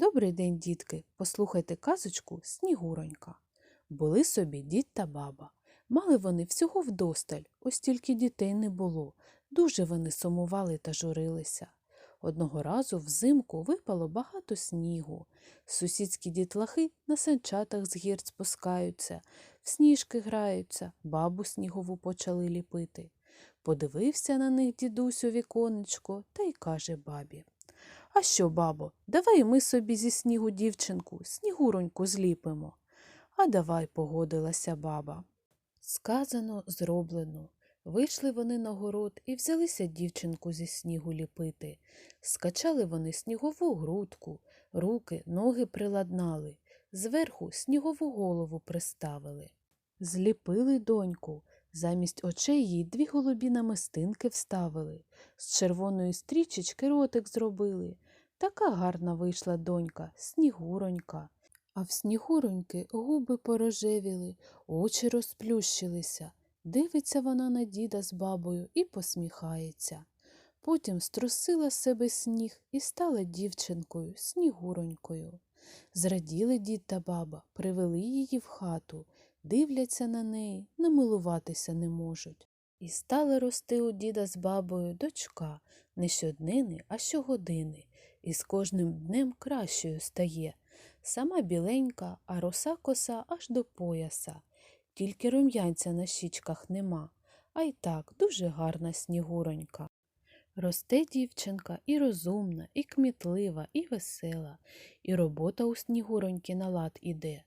Добрий день, дітки! Послухайте казочку Снігуронька. Були собі дід та баба. Мали вони всього вдосталь, ось тільки дітей не було. Дуже вони сумували та журилися. Одного разу взимку випало багато снігу. Сусідські дітлахи на санчатах з гір спускаються, в сніжки граються, бабу снігову почали ліпити. Подивився на них дідусь у віконечко та й каже бабі. А що, бабо, давай ми собі зі снігу дівчинку, снігуроньку зліпимо. А давай, погодилася баба. Сказано, зроблено. Вийшли вони на город і взялися дівчинку зі снігу ліпити. Скачали вони снігову грудку, руки, ноги приладнали, зверху снігову голову приставили. Зліпили доньку, замість очей їй дві голубі намистинки вставили, з червоної стрічечки ротик зробили. Така гарна вийшла донька, снігуронька. А в снігуроньки губи порожевіли, очі розплющилися. Дивиться вона на діда з бабою і посміхається. Потім струсила себе сніг і стала дівчинкою, снігуронькою. Зраділи дід та баба, привели її в хату, дивляться на неї, намилуватися не можуть. І стала рости у діда з бабою дочка, не щоднини, а щогодини, і з кожним днем кращою стає. Сама біленька, а роса коса аж до пояса. Тільки рум'янця на щічках нема, а й так дуже гарна снігуронька. Росте дівчинка і розумна, і кмітлива, і весела, і робота у снігуроньки на лад іде,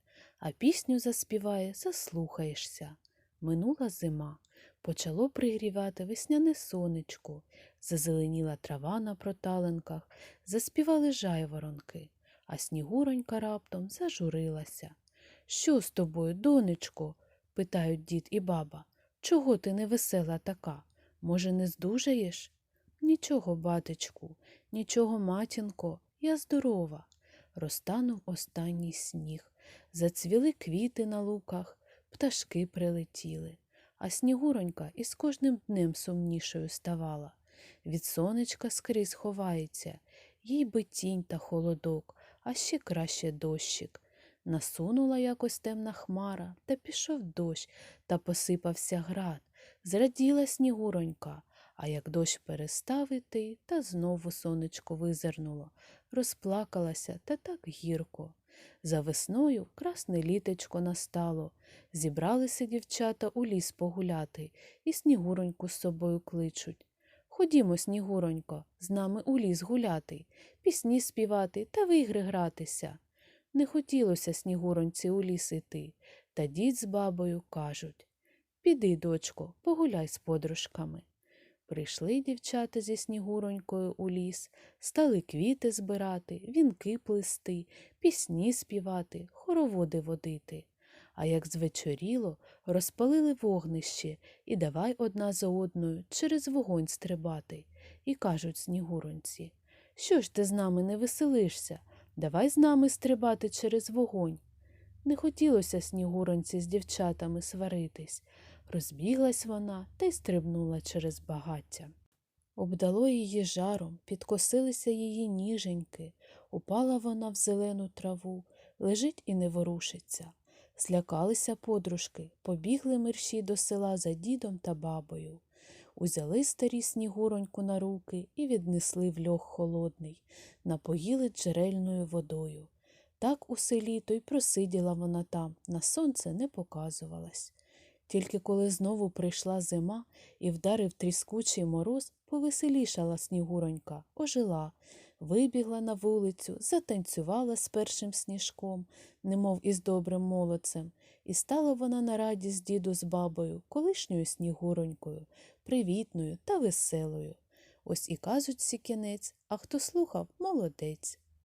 а пісню заспіває, заслухаєшся. Минула зима, почало пригрівати весняне сонечко, зазеленіла трава на проталинках, заспівали жайворонки, а снігуронька раптом зажурилася. Що з тобою, донечко? питають дід і баба. Чого ти не весела така? Може, не здужаєш? Нічого, батечку, нічого, матінко, я здорова. Розтанув останній сніг, зацвіли квіти на луках, пташки прилетіли, а снігуронька із кожним днем сумнішою ставала. Від сонечка скрізь ховається, їй би тінь та холодок, а ще краще дощик. Насунула якось темна хмара, та пішов дощ, та посипався град. Зраділа снігуронька, а як дощ перестав іти, та знову сонечко визирнуло, розплакалася та так гірко. За весною красне літечко настало. Зібралися дівчата у ліс погуляти і снігуроньку з собою кличуть. Ходімо, снігуронько, з нами у ліс гуляти, пісні співати та в ігри гратися. Не хотілося снігуроньці у ліс іти, та дід з бабою кажуть Піди, дочко, погуляй з подружками. Прийшли дівчата зі снігуронькою у ліс, стали квіти збирати, вінки плести, пісні співати, хороводи водити. А як звечоріло, розпалили вогнище і давай одна за одною через вогонь стрибати. І кажуть снігуроньці Що ж ти з нами не веселишся? Давай з нами стрибати через вогонь. Не хотілося снігуронці з дівчатами сваритись. Розбіглась вона та й стрибнула через багаття. Обдало її жаром, підкосилися її ніженьки, упала вона в зелену траву, лежить і не ворушиться. Злякалися подружки, побігли мерщі до села за дідом та бабою. Узяли старі снігуроньку на руки і віднесли в льох холодний, напоїли джерельною водою. Так усе літо й просиділа вона там, на сонце не показувалась. Тільки коли знову прийшла зима і вдарив тріскучий мороз, повеселішала снігуронька, ожила, вибігла на вулицю, затанцювала з першим сніжком, немов із добрим молодцем, і стала вона на радість діду з бабою, колишньою снігуронькою, привітною та веселою. Ось і кажуть сі кінець, а хто слухав молодець.